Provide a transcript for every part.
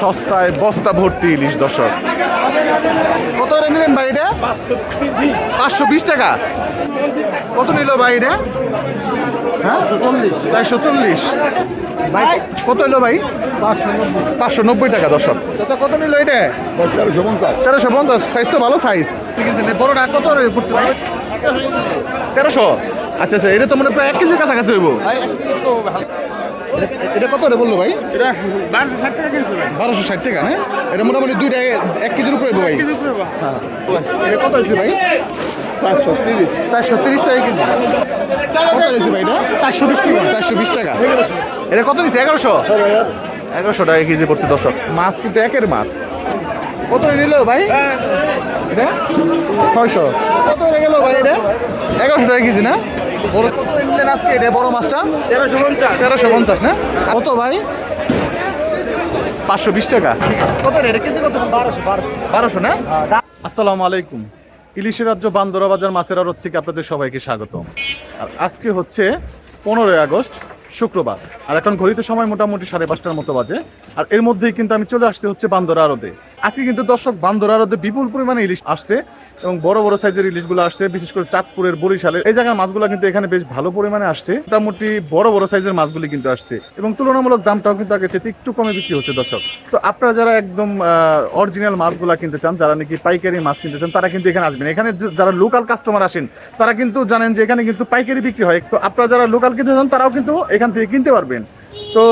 সস্তায় বস্তা ভর্তি ইলিশ দর্শক কত করে নিলেন ভাই এটা? পাঁচশো বিশ টাকা। কত নিল ভাই এটা? হ্যাঁ? চারশো চল্লিশ। ভাই কত নিল ভাই? পাঁচশো নব্বই টাকা দর্শক চাচা কত নিল এটা? তেরোশো পঞ্চাশ। তেরোশো পঞ্চাশ। সাইজ তো ভালো সাইজ ঠিক আছে নে, বড়টা কত পড়ছে ভাই? তেরোশো। আচ্ছা আচ্ছা এটা তো মানে প্রায় এক কেজির কাছাকাছি হইব। এটা- এটা কত রে বলল ভাই? বারোশো ষাট টাকা হ্যাঁ? এটা মোটামুটি দুইটা এক কেজির উপরে ভাই। হ্যাঁ। এটা কত হয়েছে ভাই? চারশো তিরিশ। চারশো তিরিশ টাকা কেজি। কত হয়েছে ভাই এটা? চারশো বিশ টাকা। চারশো বিশ টাকা। এটা কত দিচ্ছে এগারোশো? এগারোশো টাকা কেজি পড়ছে দর্শক। মাছ কিন্তু একের মাছ। কত নিল ভাই? এটা? ছয়শো। কত গেল ভাই এটা? এগারোশো টাকা কেজি না? কত নিলেন আজকে এটা? বড় মাছটা? তেরোশো পঞ্চাশ। তেরোশো পঞ্চাশ না? কত ভাই? পাঁচশো বিশ টাকা। কত রে? কেজি কত? বারোশো বারোশো। বারোশো না? আসসালামু আলাইকুম। ইলিশের রাজ্য বান্দরাবাজার মাছের আড়ত থেকে আপনাদের সবাইকে স্বাগত আর আজকে হচ্ছে পনেরোই আগস্ট শুক্রবার। আর এখন ঘড়িতে সময় মোটামুটি সাড়ে পাঁচটার মতো বাজে। আর এর মধ্যেই কিন্তু আমি চলে আসতে হচ্ছে বান্দরা আড়তে। আজকে কিন্তু দর্শক বান্দরা আড়তে বিপুল পরিমাণে ইলিশ আসছে। এবং বড় বড় সাইজের ইলিশগুলো আসছে, বিশেষ করে চাঁদপুরের বরিশালের। এই জায়গার মাছগুলো কিন্তু এখানে বেশ ভালো পরিমাণে আসছে। মোটামুটি বড় বড় সাইজের মাছগুলি কিন্তু আসছে। এবং তুলনামূলক দামটাও কিন্তু আগে চেয়ে একটু কমে বিক্রি হচ্ছে, দর্শক। তো আপনারা যারা একদম অরিজিনাল মাছগুলো কিনতে চান, যারা নাকি পাইকারি মাছ কিনতে চান, তারা কিন্তু এখানে আসবেন। এখানে যারা লোকাল কাস্টমার আসেন, তারা কিন্তু জানেন যে এখানে কিন্তু পাইকারি বিক্রি হয়। তো আপনারা যারা লোকাল কিনতে চান, তারাও কিন্তু এখান থেকে কিনতে পারবেন। তো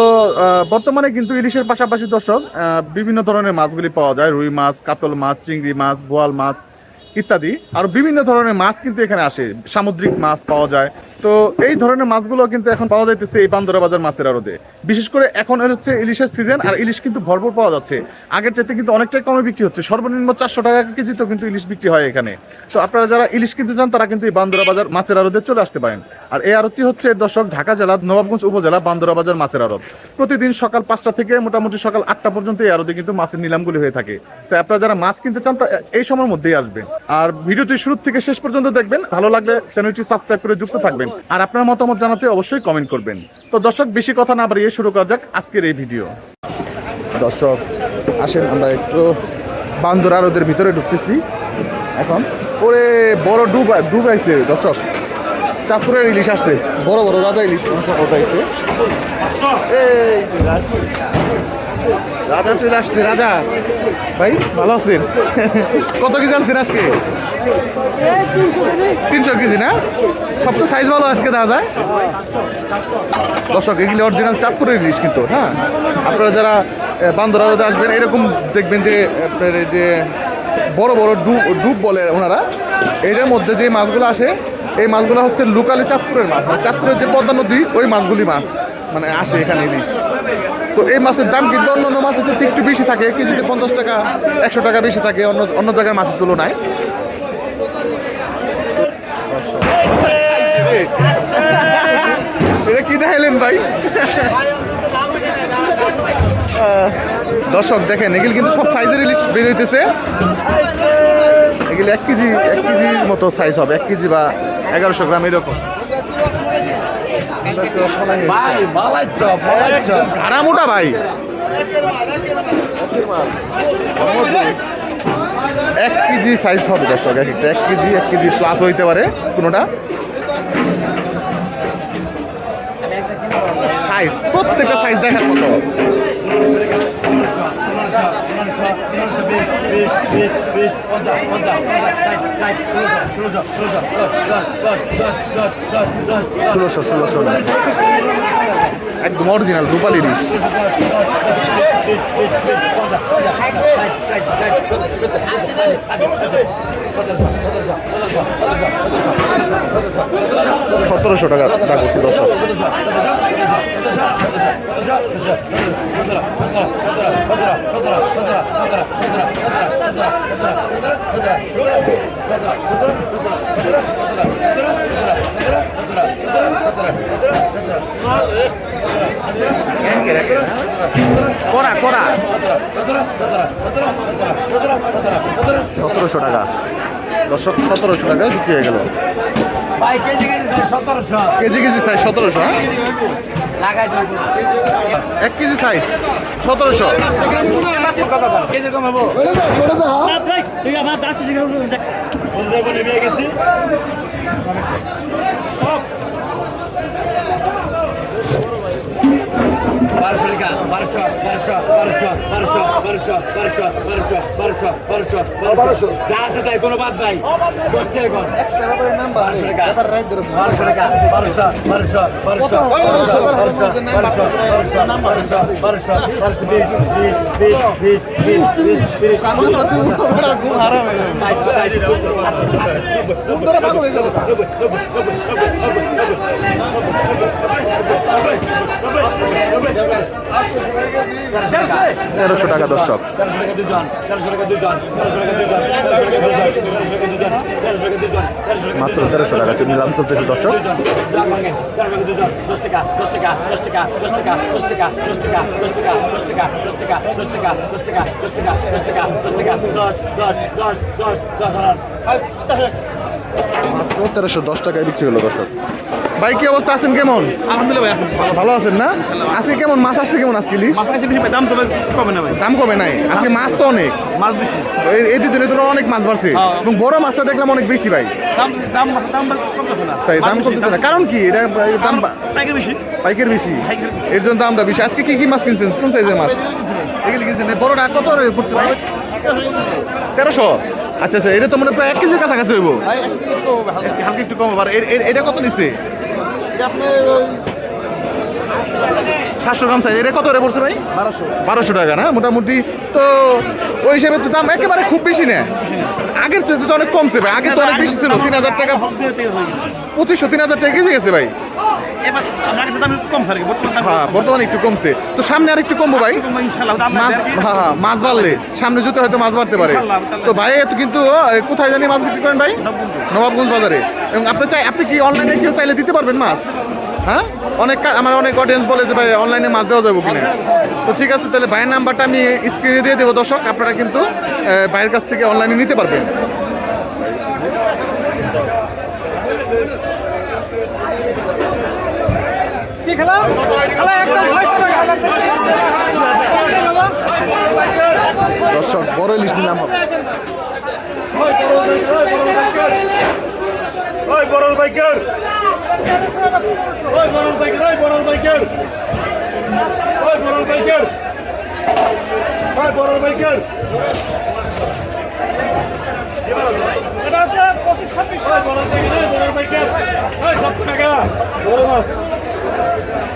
বর্তমানে কিন্তু ইলিশের পাশাপাশি, দর্শক বিভিন্ন ধরনের মাছগুলি পাওয়া যায়। রুই মাছ, কাতল মাছ, চিংড়ি মাছ, বোয়াল মাছ ইত্যাদি। আর বিভিন্ন ধরনের মাছ কিন্তু এখানে আসে। সামুদ্রিক মাছ পাওয়া যায় তো এই ধরনের মাছগুলো কিন্তু এখন পাওয়া যাইতেছে এই বান্দরা বাজার মাছের আড়তে। বিশেষ করে এখন হচ্ছে ইলিশের সিজন আর ইলিশ কিন্তু ভরপুর পাওয়া যাচ্ছে। আগের চাইতে কিন্তু অনেকটাই কমে বিক্রি হচ্ছে। সর্বনিম্ন চারশো টাকা কেজি তো কিন্তু ইলিশ বিক্রি হয় এখানে। তো আপনারা যারা ইলিশ কিনতে চান, তারা কিন্তু এই বান্দরা বাজার মাছের আড়তে চলে আসতে পারেন। আর এই আড়তটি হচ্ছে দর্শক ঢাকা জেলার নবাবগঞ্জ উপজেলা বান্দরা বাজার মাছের আড়ত। প্রতিদিন সকাল পাঁচটা থেকে মোটামুটি সকাল আটটা পর্যন্ত এই আড়তে কিন্তু মাছের নিলামগুলি হয়ে থাকে। তো আপনারা যারা মাছ কিনতে চান, তা এই সময়ের মধ্যেই আসবেন। আর ভিডিওটি শুরু থেকে শেষ পর্যন্ত দেখবেন। ভালো লাগলে চ্যানেলটি সাবস্ক্রাইব করে যুক্ত থাকবেন। আর আপনার মতামত জানাতে অবশ্যই কমেন্ট করবেন। তো দর্শক, বেশি কথা না বাড়িয়ে শুরু করা যাক আজকের এই ভিডিও দর্শক, আসেন, আমরা একটু বান্দর ভিতরে ঢুকতেছি। এখন, ওরে, বড় ডুব ডুব আইছে দর্শক। চাঁদপুরের ইলিশ আসছে। বড় বড় রাজা ইলিশ রাজা। রাজা চলে আসছে, রাজা। ভাই, ভালো আছেন? কত কি জানছেন আজকে? তিনশো কেজি, না? সব তো সাইজ ভালো আজকে দাদা দর্শক, এগুলি অরিজিনাল চাঁদপুরের ইলিশ কিন্তু হ্যাঁ আপনারা যারা বান্দর আড়তে আসবেন, এরকম দেখবেন যে, আপনার এই যে বড় বড় ডুব ডুব বলে ওনারা। এটার মধ্যে যে মাছগুলো আসে, এই মাছগুলো হচ্ছে লোকালি চাঁদপুরের মাছ। মানে চাঁদপুরের যে পদ্মা নদী, ওই মাছগুলি মাছ মানে আসে এখানে ইলিশ। তো এই মাছের দাম কিন্তু অন্য অন্য মাছের একটু বেশি থাকে, কেজিতে পঞ্চাশ টাকা, একশো টাকা বেশি থাকে, অন্য অন্য জায়গার মাছের তুলনায়। এটা কি দেখাইলেন ভাই? দর্শক দেখেন এগুলি কিন্তু সব সাইজের ইলিশ বের হইতেছে। এগুলি এক কেজি এক কেজির মতো সাইজ হবে এক কেজি বা এগারোশো গ্রাম এরকম। ভাই ঘাড়া মোটা ভাই। এক কেজি সাইজ হবে দর্শক, এক একটা, এক কেজি এক কেজি প্লাস হইতে পারে কোনোটা। সাইজ প্রত্যেকটা সাইজ দেখার মতো। ষোলোশো ষোলোশো। একদম অরিজিনাল রূপালি ইলিশ সতেরোশো টাকা টাকা করছি দর্শক করা করা। সতেরোশো টাকা। দর্শক সতেরোশো টাকায় বিক্রি হয়ে গেল। কেজি কেজি সাইজ সতেরোশো। হ্যাঁ? এক কেজি সাইজ সতেরোশো। কেজি কমাবো বন্ধুরা নেমে গেছি। যা আছে তাই কোনো বাদ নাই দশ টাকা কর বারোশো তেরোশো টাকা দর্শক। মাত্র তেরোশো টাকা নিলাম চলতেছে দর্শক। মাত্র তেরোশো দশ টাকায় বিক্রি হলো দর্শক। ভাই কি অবস্থা? আছেন কেমন? আলহামদুলিল্লাহ ভাই ভালো আছেন না? আজকে কেমন? মাছ আসছে কেমন আজকে ইলিশ? দাম কমে না ভাই। দাম কমে নাই। আজকে মাছ তো অনেক। মাছ বেশি। এই- এই দুদিনে তো অনেক মাছ বাড়ছে। হ্যাঁ। এবং বড় মাছটা দেখলাম অনেক বেশি ভাই। দাম দাম দাম কমতেছে না। তাই দাম কমতেছে না। কারণ কি? এটা দাম বেশি। পাইকের বেশি। এর জন্য দামটা বেশি। আজকে কি কি মাছ কিনছেন? কোন সাইজের মাছ? এগুলি কিনছেন? বড়টা কত পড়ছে ভাই? তেরোশো। আচ্ছা আচ্ছা এটা তো মানে প্রায় এক কেজির কাছাকাছি হইব। একটু হালকা। একটু কম আবার এটা কত নিচ্ছে? সাতশো গ্রাম সাইজ এটা কত রে পড়ছে ভাই? বারোশো। বারোশো টাকা না? মোটামুটি তো ওই হিসাবে তো দাম একেবারে খুব বেশি না আগের তো অনেক কমছে ভাই আগে তো অনেক বেশি ছিল তিন হাজার টাকা পঁচিশশো তিন হাজার টাকা কেজি গেছে ভাই। বর্তমান হ্যাঁ বর্তমানে একটু কমছে। তো সামনে আর একটু কমবো ভাই। কম ইনশাআল্লাহ দাম মাছ হ্যাঁ হ্যাঁ মাছ বাড়লে। সামনে জুতো হয়তো মাছ বাড়তে পারে। তো ভাই তো কিন্তু কোথায় জানি মাছ বিক্রি করেন ভাই? নবাবগঞ্জ। বাজারে। এবং আপনি চাই আপনি কি অনলাইনে কেউ চাইলে দিতে পারবেন মাছ? হ্যাঁ? অনেক আমার অনেক অডিয়েন্স বলে যে ভাই অনলাইনে মাছ দেওয়া যাবে কিনা? তো ঠিক আছে তাহলে ভাইয়ের নাম্বারটা আমি স্ক্রিনে দিয়ে দেবো দর্শক। আপনারা কিন্তু ভাইয়ের কাছ থেকে অনলাইনে নিতে পারবেন। খেলা খেলা একদম ছয়শো টাকা দর্শক বড় ইলিশ নিলাম হবে ওই বড় বাইকার ওই বড় বাইকার ওই বড় বাইকার ওই বড় বাইকার ওই বড় বাইকার এটা আছে পঁচিশ ছাব্বিশ ওই বড় বাইকার ওই বড় বাইকার ওই সত্তর টাকা বড় মাছ ওই বড় বাইকার আর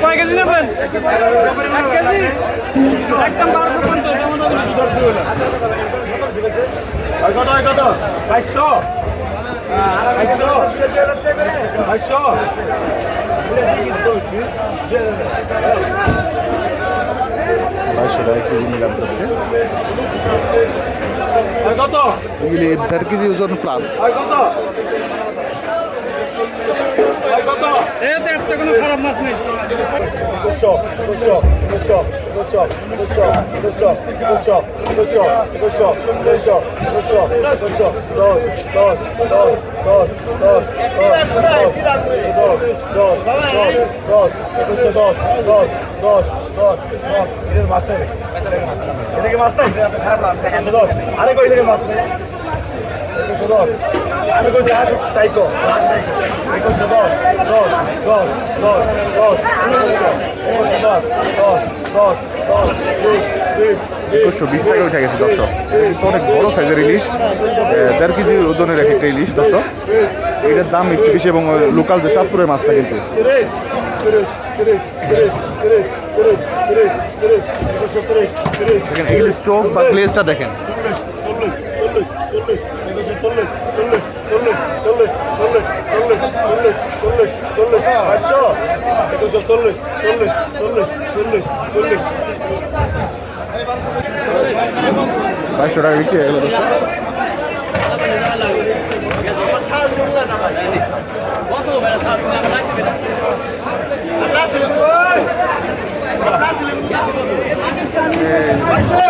কয় কেজি নেবেন? এক কেজি? একদম বারোশো পঞ্চাশ কত কত? বাইশশো বাইশশো বাইশশো বাইশশো টাকা কেজি নিলাম করছে এগুলি দেড় কেজি ওজন প্লাস কত? এটাকে মাস্তাই এটাকে মাস্তাই খারাপ না দশ আরেক এটাকে মাস্তাই একুশশো বিশ টাকা উঠে গেছে, দর্শক। অনেক বড় সাইজের ইলিশ। দেড় কেজি ওজনের এক একটা ইলিশ, দর্শক। এটার দাম একটু বেশি এবং লোকাল যে চাঁদপুরের মাছটা কিন্তু। তিরিশ তিরিশ তিরিশ তিরিশ তিরিশ তিরিশ চল্লিশ চল্লিশ চল্লিশ চল্লিশ পাঁচশো একুশশো চল্লিশ চল্লিশ চল্লিশ চল্লিশ চল্লিশ। বাইশশো টাকা বিক্রি হয়ে গেল।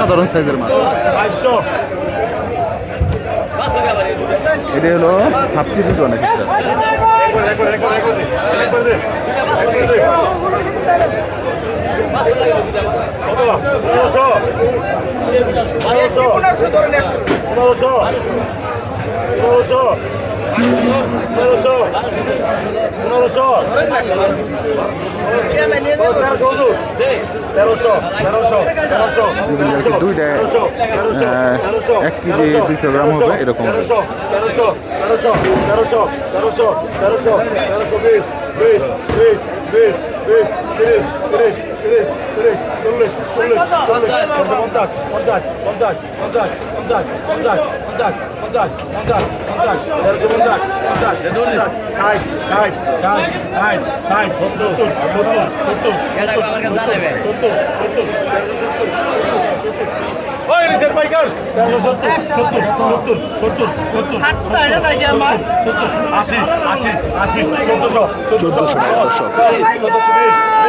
সাধারণ সাইজের মাছ এটা হলো হাফটি দুটো অনেক পনেরোশো দুইটা এক কেজি দুইশো গ্রাম হবে এরকম হবে তেরোশো তেরোশো চল্লিশ চল্লিশ চল্লিশ পঞ্চাশ পঞ্চাশ পঞ্চাশ পঞ্চাশ পঞ্চাশ পঞ্চাশ পঞ্চাশ পঞ্চাশ পঞ্চাশ পঞ্চাশ তেরোশো পঞ্চাশ পঞ্চাশ পঞ্চাশ ষাট ষাট ষাট ষাট ষাট সত্তর সত্তর সত্তর জানাবে সত্তর সত্তর ওই রিসের পাইকার তেরোশো সত্তর সত্তর সত্তর সত্তর সত্তর সত্তর আশি আশি আশি চোদ্দশো চোদ্দশো চোদ্দশো বিশ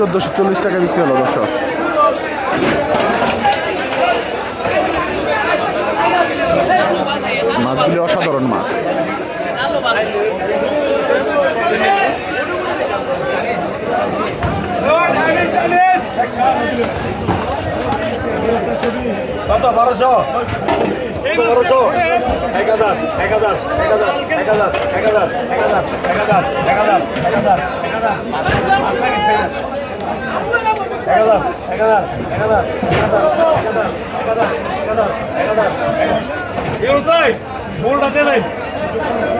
চোদ্দশো চল্লিশ টাকা বিক্রি হলো দর্শক মাছগুলি অসাধারণ মাছ কত বারোশো বারোশো এক হাজার এক হাজার এক হাজার এক হাজার এক হাজার এক হাজার এক হাজার এক হাজার এক হাজার এক হাজার ইউসাই মূলটা দেন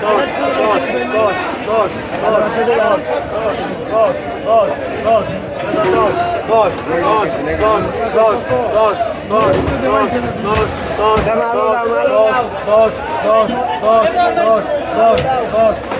দশ দশ দশ দশ দশ দশ দশ দশ দশ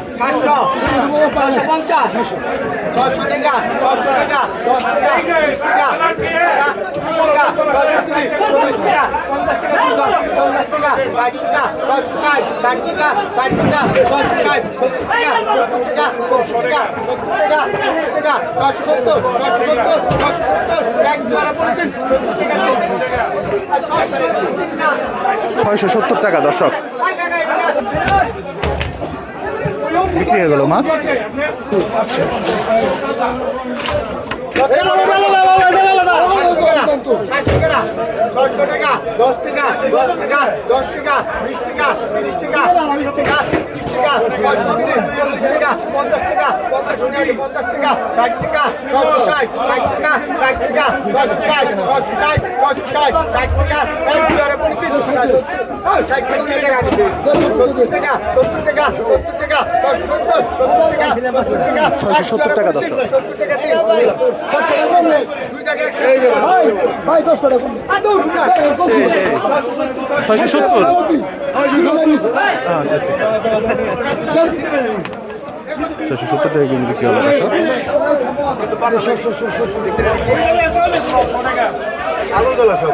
সাতশো ছশো পঞ্চাশ ছশো টাকা ছশো টাকা দশ টাকা বিশ টাকা টাকা চল্লিশ টাকা পঞ্চাশ টাকা দুজন পঞ্চাশ টাকা ষাট টাকা ছশো ষাট ষাট টাকা ষাট টাকা ছশো ষাট সত্তর টাকা সত্তর টাকা সত্তর টাকা সত্তর টাকা সত্তর সত্তর ছশো সত্তর ছশো সত্তর এক দ্বারা পড়ছেন সত্তর টাকা ছয়শো সত্তর টাকা দর্শক বিক্রি হয়ে গেল মাছ ছয়শো টাকা দশ টাকা দশ টাকা দশ টাকা বিশ টাকা তিরিশ টাকা তিরিশ টাকা তিরিশ টাকা চল্লিশ টাকা পঞ্চাশ টাকা পঞ্চাশ টাকা পঞ্চাশ টাকা ষাট টাকা ছয়শো ষাট ষাট টাকা ষাট টাকা ছয়শো ষাট ছয়শো ষাট ছয়শো ষাট ষাট টাকা এক দুয়ারে পঁয়ত্রিশ ষাট টাকা টাকা সত্তর টাকা সত্তর ছয়শো সত্তর টাকা দশ ছয়শো সত্তর? ছয়শো সত্তর টাকা আলু দোলা সব।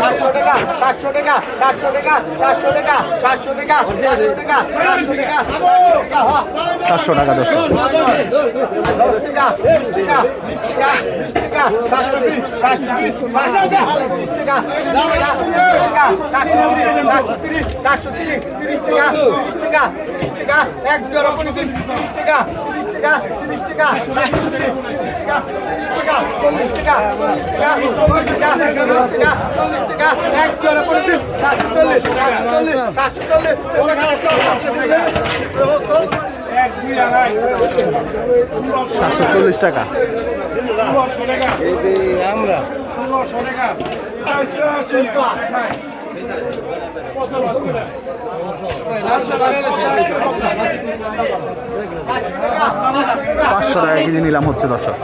সাতশো টাকা টাকা টাকা টাকা টাকা সাতশো টাকা টাকা টাকা দশ টাকা এক টাকা টাকা তিরিশ টাকা সাতশো তিরিশ টাকা টাকা চল্লিশ টাকা চল্লিশ টাকা চল্লিশ টাকা চল্লিশ টাকা চল্লিশ টাকা এক জোড়া করে সাতশো চল্লিশ সাতশো চল্লিশ সাতশো চল্লিশ ওরা খারাপ এক দুই আড়াই সাতশো চল্লিশ টাকা। আমরা। ষোলোশো টাকা। পাঁচশো টাকা কেজি নিলাম হচ্ছে দর্শক।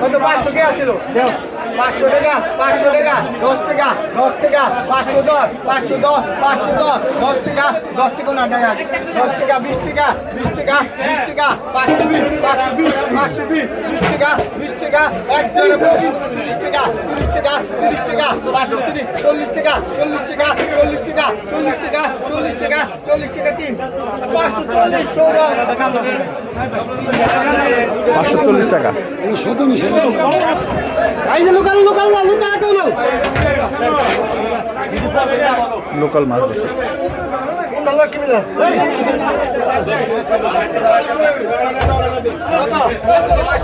কত পাঁচশো কে আসছিল পাঁচশো টাকা পাঁচশো টাকা দশ টাকা দশ টাকা পাঁচশো দশ পাঁচশো দশ পাঁচশো দশ দশ টাকা দশ টাকা না টাকা দশ টাকা বিশ টাকা বিশ টাকা বিশ টাকা পাঁচশো বিশ পাঁচশো বিশ পাঁচশো বিশ বিশ টাকা বিশ টাকা এক জনে পঁচিশ তিরিশ টাকা তিরিশ টাকা তিরিশ টাকা পাঁচশো তিরিশ চল্লিশ টাকা চল্লিশ টাকা চল্লিশ টাকা চল্লিশ টাকা চল্লিশ টাকা চল্লিশ টাকা তিন পাঁচশো চল্লিশ সৌরভ। পাঁচশো চল্লিশ টাকা। যে লোকাল মাছ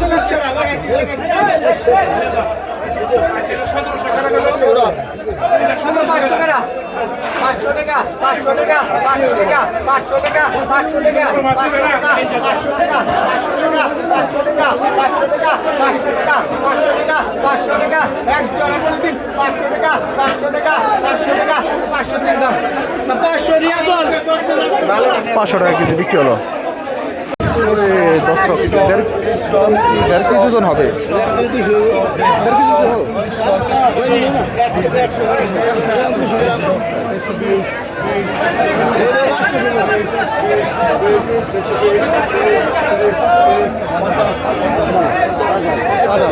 বেশি সাতশো টাকা। পাঁচশো টাকা পাঁচশো টাকা পাঁচশো টাকা পাঁচশো টাকা পাঁচশো টাকা পাঁচশো টাকা পাঁচশো টাকা পাঁচশো টাকা পাঁচশো টাকা পাঁচশো টাকা পাঁচশো টাকা পাঁচশো টাকা এক জোড়া বলে দিন পাঁচশো টাকা পাঁচশো টাকা পাঁচশো টাকা পাঁচশো তিন দাম পাঁচশো রিয়া দল পাঁচশো টাকা কেজি বিক্রি হলো ওরে দর্শক দেড় দেড় কেজি ওজন হবে। দেড় কেজি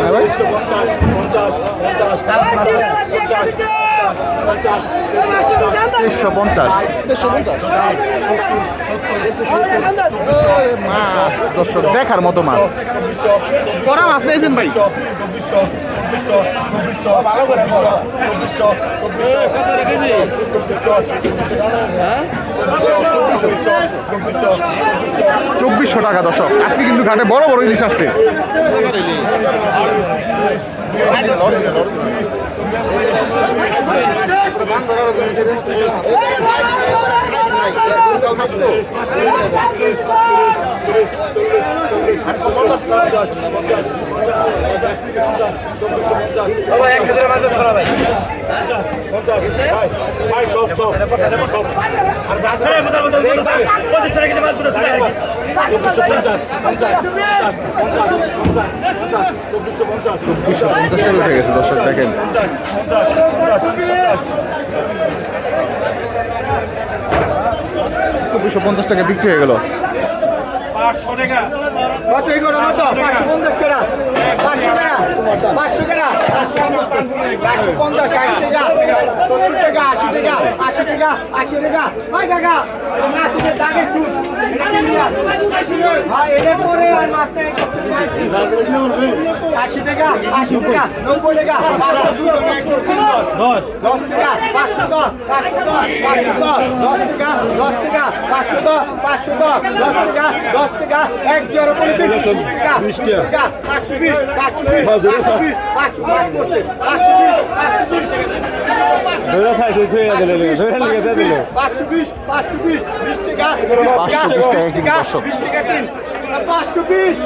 ভাই তেইশশো পঞ্চাশ। মাছ দর্শক দেখার মতো মাছ। করা মাছ পেয়েছেন ভাই। চব্বিশশো টাকা দর্শক। আজকে কিন্তু ঘাটে বড় বড় ইলিশ আসছে। প্রধান করার চব্বিশশো পঞ্চাশ উঠে গেছে দর্শক দেখেন চব্বিশশো পঞ্চাশ টাকা বিক্রি হয়ে গেল। কত এগুলো কত পাঁচশো পঞ্চাশ টাকা পাঁচশো টাকা পাঁচশো টাকা পাঁচশো পঞ্চাশ ষাট টাকা সত্তর টাকা আশি টাকা আশি টাকা আশি টাকা ভাই টাকা নাচিতে দাগে সুদ হ্যাঁ আশি টাকা আশি টাকা নব্বই টাকা দশ টাকা পাঁচশো দশ পাঁচশো দশ পাঁচশো দশ টাকা দশ টাকা পাঁচশো দশ পাঁচশো দশ দশ টাকা দশ টাকা এক বিশ টাকা বিশ টাকা পাঁচশো বিশ পাঁচশো বিশ পাঁচশো বিশ পাঁচশো বিশ পাঁচশো বিশ পাঁচশো বিশ পাঁচশো বিশ বিশ টাকা। বিশ টাকা তিন Abaixo, bicho!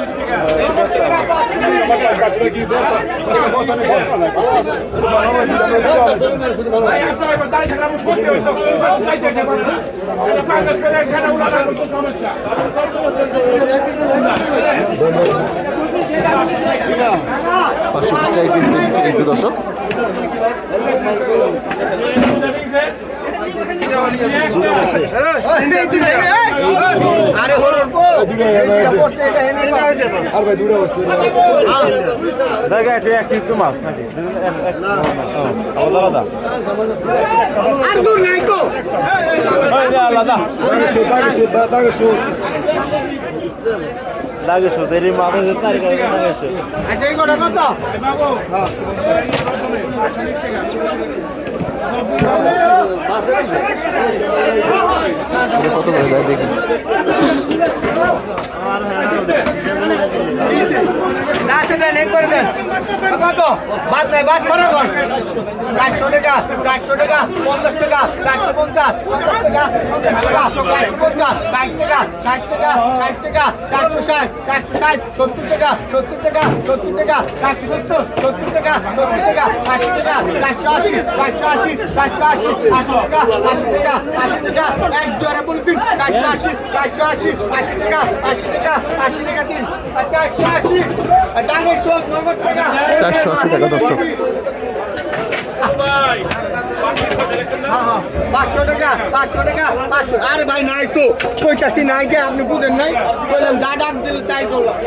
পাঁচশো বিশ টাকা কেজি দর্শক আচ্ছা এই কটা কত চারশো টাকা চারশো পঞ্চাশ টাকা চারশো পঞ্চাশ পঞ্চাশ টাকা চারশো পঞ্চাশ ষাট টাকা ষাট টাকা ষাট টাকা চারশো ষাট চারশো ষাট সত্তর টাকা সত্তর টাকা সত্তর টাকা চারশো সত্তর সত্তর টাকা সত্তর টাকা আশি টাকা চারশো আশি চারশো আশি চারশো আশি আশি টাকা আশি টাকা আশি টাকা এক দুয়ারে বলে দিন চারশো আশি চারশো আশি আশি টাকা আশি টাকা আশি টাকা দিন চারশো আশি আশি টাকা দর্শক পাঁচশো টাকা পাঁচশো টাকা পাঁচশো আরে ভাই নাই তো কইতাছি নাই গে আপনি বুঝেন নাই বললাম যা ডাক দিল তাই করলাম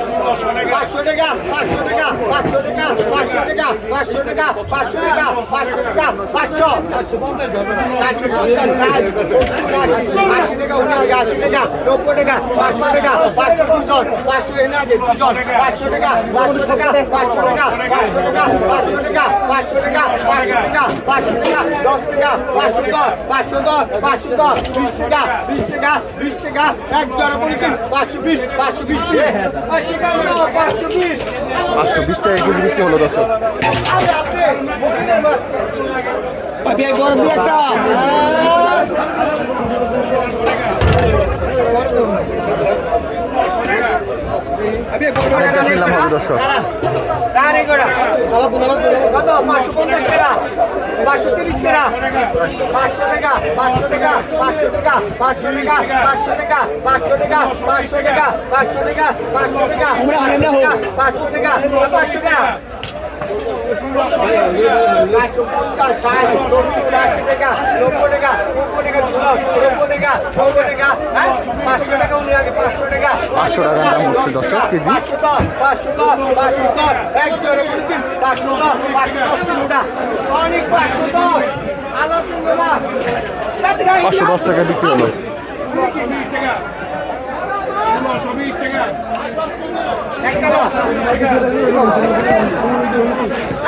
পাঁচশো টাকা পাঁচশো টাকা পাঁচশো টাকা পাঁচশো টাকা পাঁচশো টাকা পাঁচশো টাকা পাঁচশো টাকা পাঁচশো চারশো আশি, টাকা উঠে আশি টাকা নব্বই টাকা পাঁচশো টাকা পাঁচশো দুজন পাঁচশো এনে আগে দুজন পাঁচশো টাকা পাঁচশো টাকা পাঁচশো টাকা পাঁচশো টাকা পাঁচশো টাকা পাঁচশো টাকা পাঁচশো টাকা পাঁচশো টাকা দশ টাকা পাঁচশো দশ পাঁচশো দশ পাঁচশো দশ বিশ টাকা বিশ টাকা বিশ টাকা এক বলে দিন পাঁচশো বিশ পাঁচশো বিশ পাঁচশো বিশ? পাঁচশো বিশ টাকা কেজি বিক্রি হলো দর্শক। আরে পাঁচশো টাকা পাঁচশো টাকা পাঁচশো টাকা পাঁচশো টাকা পাঁচশো টাকা পাঁচশো টাকা পাঁচশো টাকা পাঁচশো টাকা পাঁচশো টাকা পাঁচশো টাকা পাঁচশো টাকার দাম হচ্ছে দর্শক কেজি পাঁচশো দশ টাকা বিক্রি হলো টাকা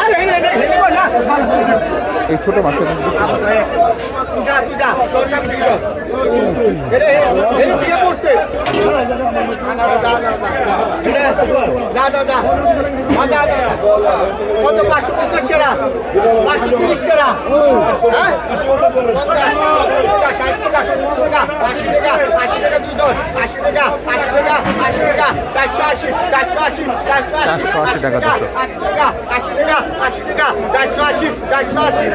আরে এই ছোটো মাছটা কিন্তু চারশো আশি টাকা দশ আশি টাকা আশি টাকা আশি টাকা চারশো আশি চারশো আশি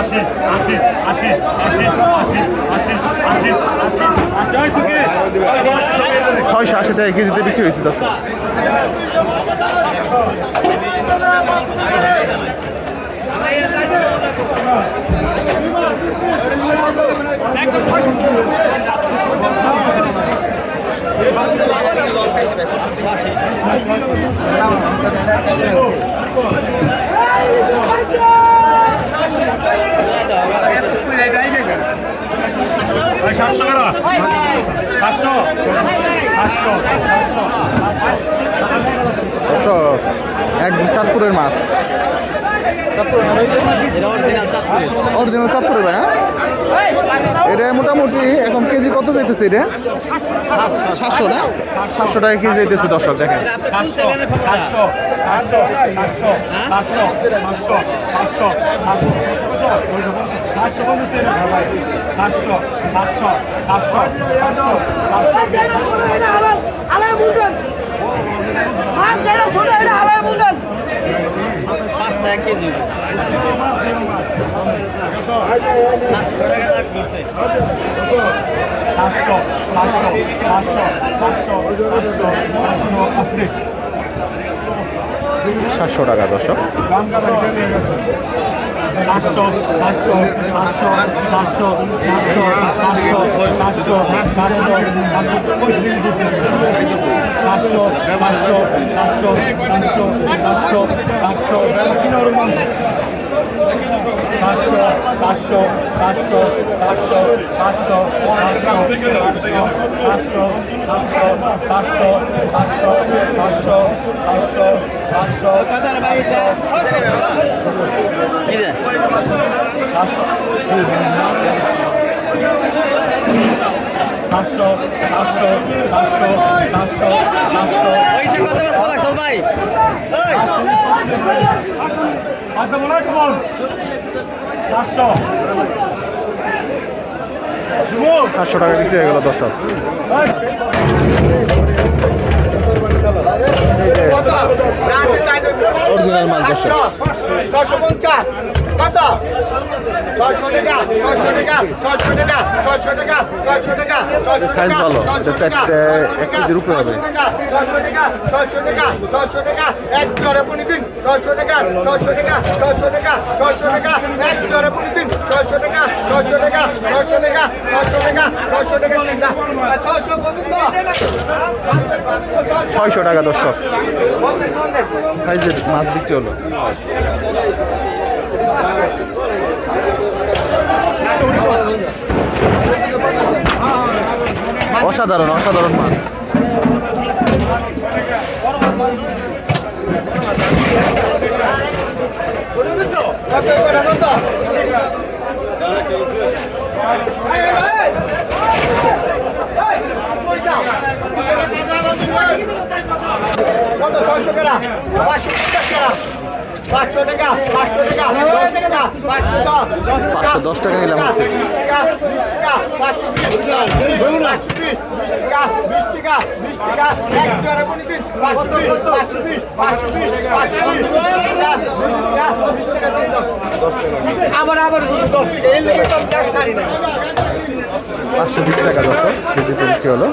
আশি আশি আশি আশি আশি আশি আশি ছয়শো আশি টাকা বিক্রি হয়েছে দশ সাতশো কেন সাতশো। সাতশো। সাতশো। এক চাঁদপুরের মাছ। অরিজিনাল চাঁদপুরে ভাই এটা মোটামুটি এখন কেজি কত যাইতেছে এটা সাতশো না সাতশো টাকা কেজি যাইতেছে দর্শক দেখেন আলায় বুঝলেন আর যেটা শুনে এটা আলায় বুঝলেন টাকা কেজি পাঁচশো পাঁচশো পাঁচশো পাঁচশো পাঁচশো আসতে সাতশো টাকা দশক সাতশো সাতশো সাতশো সাতশো সাতশো সাতশো সাতশো সাতশো সাতশো সাতশো সাতশো সাতশো সাতশো সাতশো সাতশো সাতশো সাতশো সাতশো সাতশো সাতশো সাতশো কি যে সাতশো সাতশো সাতশো সাতশো সাতশো পয়সা কত বেশ ভালো লাগছে ভাই আসসালামু আলাইকুম সাতশো সাতশো টাকা বিক্রি হয়ে গেল দর্শক। অরিজিনাল মাল দর্শক ছশো পঞ্চাশ কত ছশো টাকা ছশো টাকা ছশো টাকা ছশো টাকা ছশো টাকা সাইজ ভালো চারটে এক কেজির উপরে হবে ছশো টাকা ছশো টাকা ছশো টাকা এক জোরে পনেরো ছশো টাকা ছশো টাকা ছশো টাকা ছশো টাকা এক জোরে পনেরো ছশো টাকা ছশো টাকা ছশো টাকা ছশো টাকা ছশো টাকা তিনটা ছশো ছয়শো টাকা দর্শক সাইজের মাছ বিক্রি হলো। অসাধারণ অসাধারণ মাছ। কত ছয়শো টাকা পাঁচশো পঞ্চাশ টাকা। পাঁচশো দশ টাকা নিলাম হচ্ছে আবার আবার দশ টাকা, এই লেগে তো সারি না পাঁচশো বিশ টাকা দশ কেজিতে বিক্রি হলো।